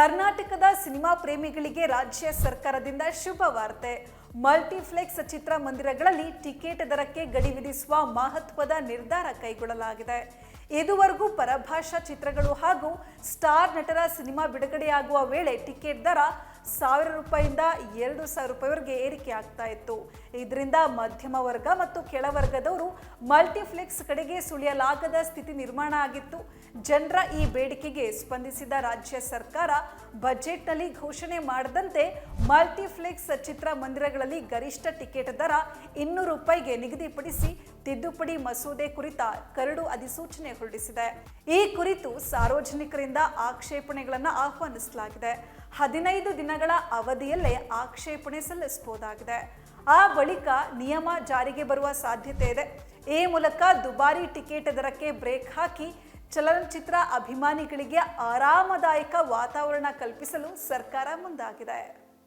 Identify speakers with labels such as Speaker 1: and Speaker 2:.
Speaker 1: ಕರ್ನಾಟಕದ ಸಿನಿಮಾ ಪ್ರೇಮಿಗಳಿಗೆ ರಾಜ್ಯ ಸರ್ಕಾರದಿಂದ ಶುಭ ವಾರ್ತೆ. ಮಲ್ಟಿಪ್ಲೆಕ್ಸ್ ಚಿತ್ರಮಂದಿರಗಳಲ್ಲಿ ಟಿಕೆಟ್ ದರಕ್ಕೆ ಗಡಿ ವಿಧಿಸುವ ಮಹತ್ವದ ನಿರ್ಧಾರ ಕೈಗೊಳ್ಳಲಾಗಿದೆ. ಇದುವರೆಗೂ ಪರಭಾಷಾ ಚಿತ್ರಗಳು ಹಾಗೂ ಸ್ಟಾರ್ ನಟರ ಸಿನಿಮಾ ಬಿಡುಗಡೆಯಾಗುವ ವೇಳೆ ಟಿಕೆಟ್ ದರ ಸಾವಿರ ರೂಪಾಯಿಂದ ಎರಡು ಸಾವಿರ ರೂಪಾಯಿವರೆಗೆ ಏರಿಕೆ ಆಗ್ತಾ ಇತ್ತು. ಇದರಿಂದ ಮಧ್ಯಮ ವರ್ಗ ಮತ್ತು ಕೆಳವರ್ಗದವರು ಮಲ್ಟಿಫ್ಲೆಕ್ಸ್ ಕಡೆಗೆ ಸುಳಿಯಲಾಗದ ಸ್ಥಿತಿ ನಿರ್ಮಾಣ ಆಗಿತ್ತು. ಜನರ ಈ ಬೇಡಿಕೆಗೆ ಸ್ಪಂದಿಸಿದ ರಾಜ್ಯ ಸರ್ಕಾರ ಬಜೆಟ್ನಲ್ಲಿ ಘೋಷಣೆ ಮಾಡದಂತೆ ಮಲ್ಟಿಪ್ಲೆಕ್ಸ್ ಚಿತ್ರಮಂದಿರಗಳಲ್ಲಿ ಗರಿಷ್ಠ ಟಿಕೆಟ್ ದರ ಇನ್ನೂರು ರೂಪಾಯಿಗೆ ನಿಗದಿಪಡಿಸಿ ತಿದ್ದುಪಡಿ ಮಸೂದೆ ಕುರಿತ ಕರಡು ಅಧಿಸೂಚನೆ ಹೊರಡಿಸಿದೆ. ಈ ಕುರಿತು ಸಾರ್ವಜನಿಕರಿಂದ ಆಕ್ಷೇಪಣೆಗಳನ್ನು ಆಹ್ವಾನಿಸಲಾಗಿದೆ. ಹದಿನೈದು ದಿನಗಳ ಅವಧಿಯಲ್ಲೇ ಆಕ್ಷೇಪಣೆ ಸಲ್ಲಿಸಬಹುದಾಗಿದೆ. ಆ ಬಳಿಕ ನಿಯಮ ಜಾರಿಗೆ ಬರುವ ಸಾಧ್ಯತೆ ಇದೆ. ಈ ಮೂಲಕ ದುಬಾರಿ ಟಿಕೆಟ್ ದರಕ್ಕೆ ಬ್ರೇಕ್ ಹಾಕಿ ಚಲನಚಿತ್ರ ಅಭಿಮಾನಿಗಳಿಗೆ ಆರಾಮದಾಯಕ ವಾತಾವರಣ ಕಲ್ಪಿಸಲು ಸರ್ಕಾರ ಮುಂದಾಗಿದೆ.